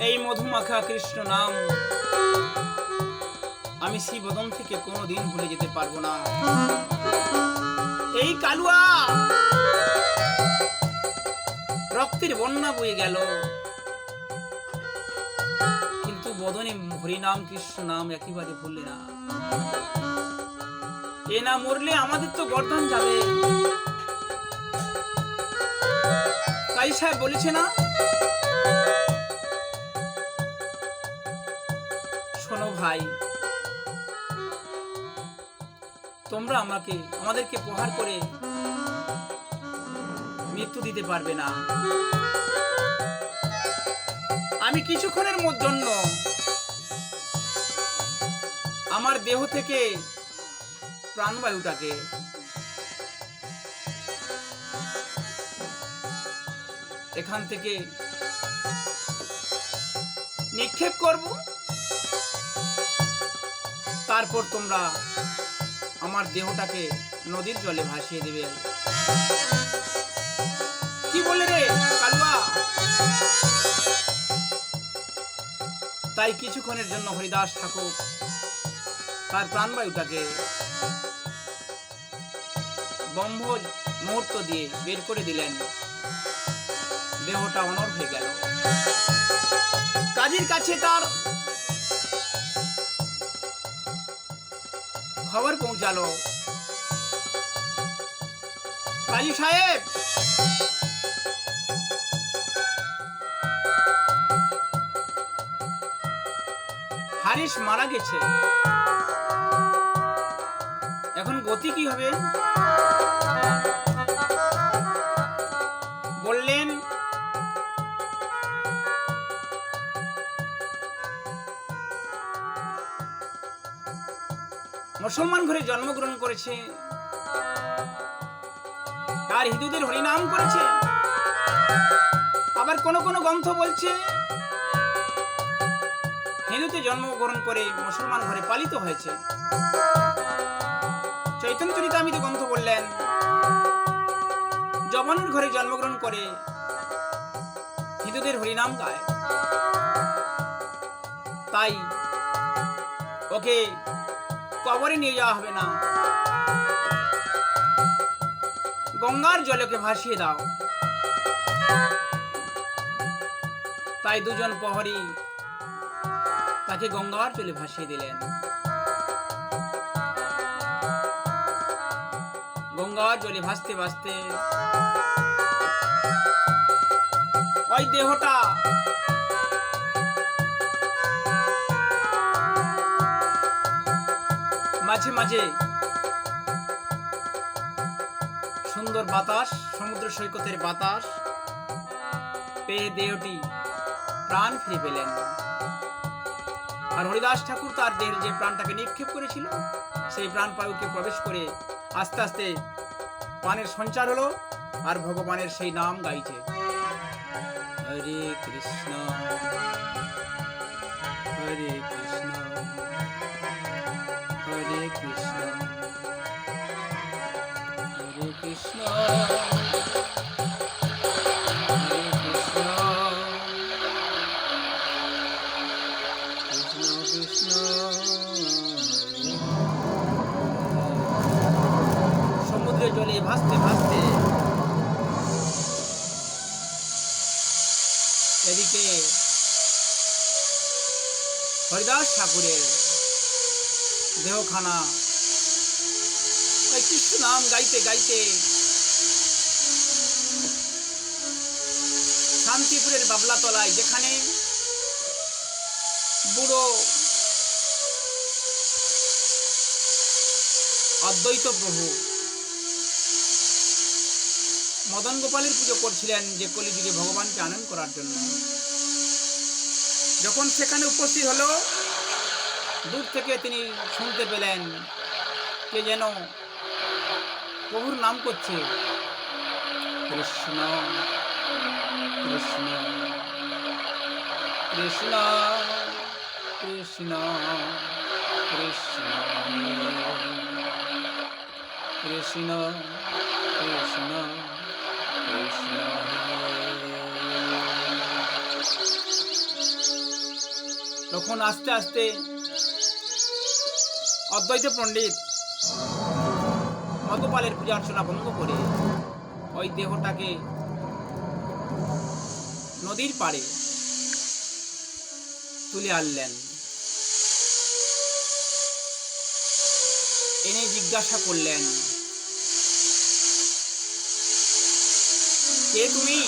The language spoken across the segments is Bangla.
এই মধুমাখা কৃষ্ণ নাম। আমি শ্রীবদন থেকে কোনোদিন ভুলে যেতে পারব না। এই কালুয়া! রক্তের বন্যা বয়ে গেল। কিন্তু বদনে হরিনাম কৃষ্ণ নাম একেবারে ভুললে না। এ না মরলে আমাদের তো গর্দন যাবে। কাই সাহেব বলেছে না? ভাই। তোমরা আমাকে, আমাদেরকে প্রহার করে মৃত্যু দিতে পারবে না। আমি কিছুক্ষণের জন্য আমার দেহ থেকে প্রাণবায়ুটাকে এখান থেকে নিক্ষেপ করব। তারপর তোমরা আমার দেহটাকে নদীর জলে ভাসিয়ে দেবে। কি বলে রে কালুয়া? তাই কিছুক্ষণের জন্য হরিদাস ঠাকুর তার প্রাণবায়ুটাকে বম্ভ মুহূর্ত দিয়ে বের করে দিলেন। দেহটা অনর হয়ে গেল। কাজীর কাছে তার খবর পৌঁছালো। কাজী সাহেব! হারিস মারা গেছে। এখন গতি কি হবে? মুসলমান ঘরে জন্মগ্রহণ করেছে। তার হিন্দুদের হরিনাম করেছে। আবার কোন কোন গ্রন্থ বলছে, হিন্দুতে জন্মগ্রহণ করে মুসলমান ঘরে পালিত হয়েছে। চৈতন্য চরিতামিত গ্রন্থ বললেন, জবনের ঘরে জন্মগ্রহণ করে হিন্দুদের হরিনাম গায়। তাই ওকে কবরে নিয়ে যাওয়া হবে না। গঙ্গার জলকে ভাসিয়ে দাও। তাই দুজন প্রহরী তাকে গঙ্গার জলে ভাসিয়ে দিলেন। গঙ্গার জলে ভাসতে ভাসতে ওই দেহটা মাঝে মাঝে সুন্দর বাতাস, সমুদ্র সৈকতের বাতাস পেয়ে দেহটি প্রাণ ফিরে পেলেন। আর হরিদাস ঠাকুর তার দেহের যে প্রাণটাকে নিক্ষেপ করেছিল, সেই প্রাণ পায়ুকে প্রবেশ করে আস্তে আস্তে প্রাণের সঞ্চার হলো আর ভগবানের সেই নাম গাইছে। হরে কৃষ্ণ হরে কৃষ্ণ। হরে কৃষ্ণ। হরে কৃষ্ণ। কৃষ্ণ। কৃষ্ণ কৃষ্ণ। হরে সমুদ্রে জলে ভাসতে ভাসতে এদিকে হরিদাস ঠাকুরের দেহখানা। ওই কৃষ্ণ নাম গাইতে গাইতে শান্তিপুরের বাবলাতলায়, যেখানে বুড়ো অদ্বৈত প্রভু মদন গোপালের পুজো করছিলেন যে কলিযুগে ভগবানকে আনন্দ করার জন্য। যখন সেখানে উপস্থিত হলো দূর থেকে তিনি শুনতে পেলেন কে যেন প্রভুর নাম করছে। কৃষ্ণ কৃষ্ণ কৃষ্ণ কৃষ্ণ কৃষ্ণ কৃষ্ণ কৃষ্ণ। কৃষ্ণ তখন আস্তে আস্তে অদ্বৈত পণ্ডিত মধুপালের পূজা অর্চনা বন্ধ করে ওই দেহটাকে নদীর পাড়ে তুলে আনলেন। এনে জিজ্ঞাসা করলেন, কে তুমি?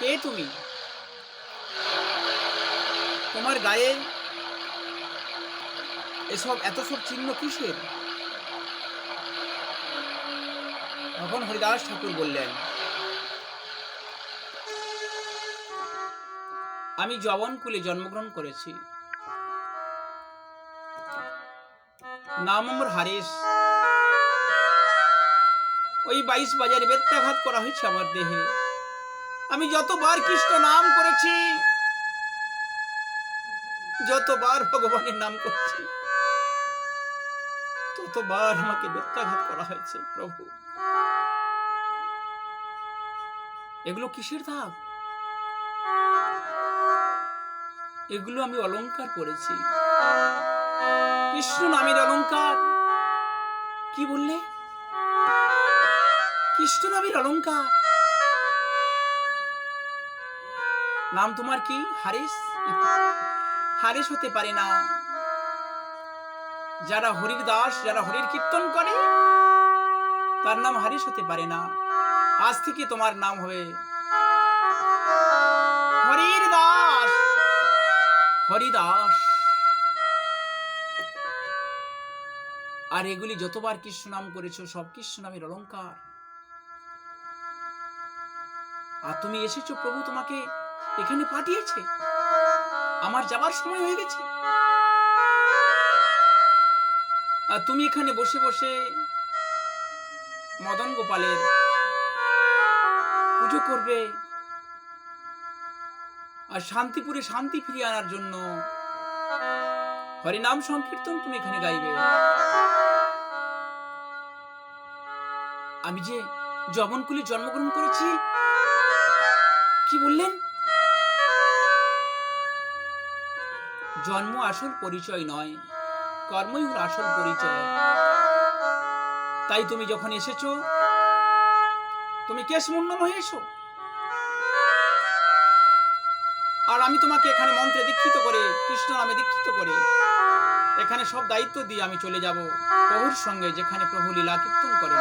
কে তুমি? তোমার গায়ে? এসব এত সব চিহ্ন কিসের? তখন হরিদাস ঠাকুর বললেন, আমি জবনকুলে জন্মগ্রহণ করেছি। নাম আমার হারেশ। ওই বাইশ বাজারে বেত্যাঘাত করা হয়েছে আমার দেহে। আমি যতবার কৃষ্ণ নাম করেছি যতবার ভগবানের নাম করছি, ততবার আমাকে বেত্যাঘাত করা হয়েছে, প্রভু। এগুলো কিসের দাগ এগুলো আমি অলংকার করেছি কৃষ্ণ নামের অলংকার কি বললে? কৃষ্ণ নামের অলংকার নাম তোমার কি? হারিস হারিস হতে পারে না। যারা হরির দাস, যারা হরির কীর্তন করে, তার নাম হারিস হতে পারে না। আজ থেকে তোমার নাম হবে হরির দাস। হরিদাস। আর এগুলি যতবার কৃষ্ণ নাম করেছ, সব কৃষ্ণ নামের অলংকার। আর তুমি এসেছ, প্রভু তোমাকে এখানে পাঠিয়েছে। আমার যাবার সময় হয়ে গেছে। আর তুমি এখানে বসে বসে মদন গোপালের পুজো করবে আর শান্তিপুরে শান্তি ফিরিয়ে আনার জন্য হরিনাম সংকীর্তন তুমি এখানে গাইবে। আমি যে জবনকুলি জন্মগ্রহণ করেছি, কি বললেন? জন্ম আসল পরিচয় নয়, কর্মই হল আসল পরিচয়। তাই তুমি যখন এসেছ, তুমি কেশ মুন্ডন হয়ে এসো। আর আমি তোমাকে এখানে মন্ত্রে দীক্ষিত করে, কৃষ্ণ নামে দীক্ষিত করে, এখানে সব দায়িত্ব দিয়ে আমি চলে যাব প্রভুর সঙ্গে, যেখানে প্রভু লীলা কীর্তন করেন।